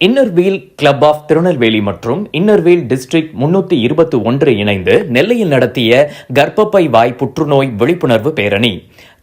Inner Wheel club of Tirunelveli மற்றும் Inner Wheel district முன்னூத்தி இருபத்தி ஒன்று இணைந்து நெல்லையில் நடத்திய கர்ப்பப்பை வாய் புற்றுநோய் விழிப்புணர்வு பேரணி.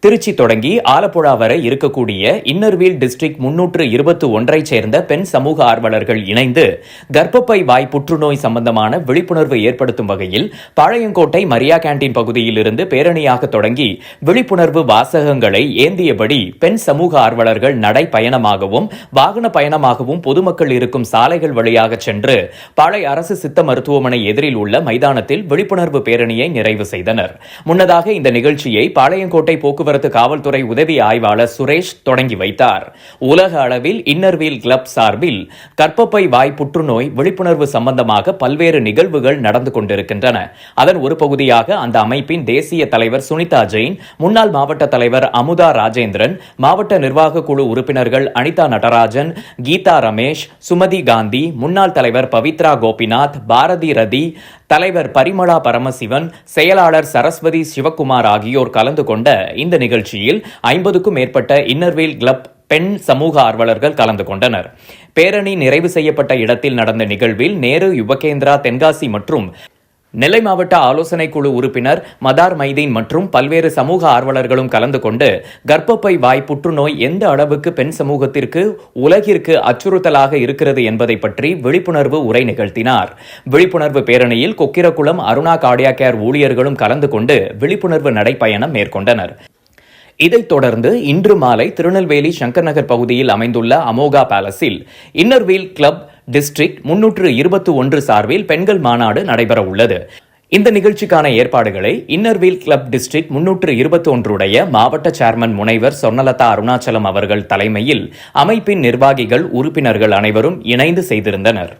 திருச்சி தொடங்கி ஆலப்புழா வரை இருக்கக்கூடிய இன்னர்வீல் டிஸ்ட்ரிக்ட் முன்னூற்று இருபத்தி ஒன்றைச் சேர்ந்த பெண் சமூக ஆர்வலர்கள் இணைந்து கர்ப்பப்பை வாய் புற்றுநோய் சம்பந்தமான விழிப்புணர்வு ஏற்படுத்தும் வகையில் பாளையங்கோட்டை மரியா கேண்டீன் பகுதியில் இருந்து பேரணியாக தொடங்கி விழிப்புணர்வு வாசகங்களை ஏந்தியபடி பெண் சமூக ஆர்வலர்கள் நடை பயணமாகவும் வாகன பயணமாகவும் பொதுமக்கள் இருக்கும் சாலைகள் வழியாக சென்று பழைய அரசு சித்த மருத்துவமனை எதிரில் உள்ள மைதானத்தில் விழிப்புணர்வு பேரணியை நிறைவு செய்தனர். முன்னதாக இந்த நிகழ்ச்சியை பாளையங்கோட்டை போக்குவரத்து போக்குவரத்து காவல்துறை உதவி ஆய்வாளர் சுரேஷ் தொடங்கி வைத்தார். உலக அளவில் இன்னர்வீல் கிளப் சார்பில் கற்பப்பை வாய் புற்றுநோய் விழிப்புணர்வு சம்பந்தமாக பல்வேறு நிகழ்வுகள் நடந்து கொண்டிருக்கின்றன. அதன் ஒரு பகுதியாக அந்த அமைப்பின் தேசிய தலைவர் சுனிதா ஜெயின் முன்னாள் மாவட்ட தலைவர் அமுதா ராஜேந்திரன் மாவட்ட நிர்வாக குழு உறுப்பினர்கள் அனிதா நடராஜன் கீதா ரமேஷ் சுமதி காந்தி முன்னாள் தலைவர் பவித்ரா கோபிநாத் பாரதி ரதி தலைவர் பரிமளா பரமசிவன் செயலாளர் சரஸ்வதி சிவக்குமார் ஆகியோர் கலந்து கொண்ட இந்த இந்த நிகழ்ச்சியில் ஐம்பதுக்கும் மேற்பட்ட இன்னர்வீல் கிளப் பெண் சமூக ஆர்வலர்கள் கலந்து கொண்டனர். பேரணி நிறைவு செய்யப்பட்ட இடத்தில் நடந்த நிகழ்வில் நேரு யுவகேந்திரா தென்காசி மற்றும் நெல்லை மாவட்ட ஆலோசனை குழு உறுப்பினர் மதார் மைதீன் மற்றும் பல்வேறு சமூக ஆர்வலர்களும் கலந்து கொண்டு கர்ப்பப்பை வாய் புற்றுநோய் எந்த அளவுக்கு பெண் சமூகத்திற்கு உலகிற்கு அச்சுறுத்தலாக இருக்கிறது என்பதை பற்றி விழிப்புணர்வு உரை நிகழ்த்தினார். விழிப்புணர்வு பேரணியில் கொக்கிரகுளம் அருணா கார்டியா கேர் ஊழியர்களும் கலந்து கொண்டு விழிப்புணர்வு நடைப்பயணம் மேற்கொண்டனர். இதைத் தொடர்ந்து இன்று மாலை திருநெல்வேலி சங்கர் நகர் பகுதியில் அமைந்துள்ள அமோகா பேலஸில் இன்னர்வீல் கிளப் டிஸ்ட்ரிக்ட் முன்னூற்று இருபத்தி ஒன்று சார்பில் பெண்கள் மாநாடு நடைபெற உள்ளது. இந்த நிகழ்ச்சிக்கான ஏற்பாடுகளை இன்னர்வீல் கிளப் டிஸ்ட்ரிக்ட் முன்னூற்று இருபத்தி ஒன்றுடைய மாவட்ட சேர்மன் முனைவர் சொர்ணலதா அருணாச்சலம் அவர்கள் தலைமையில் அமைப்பின் நிர்வாகிகள் உறுப்பினர்கள் அனைவரும் இணைந்து செய்திருந்தனர்.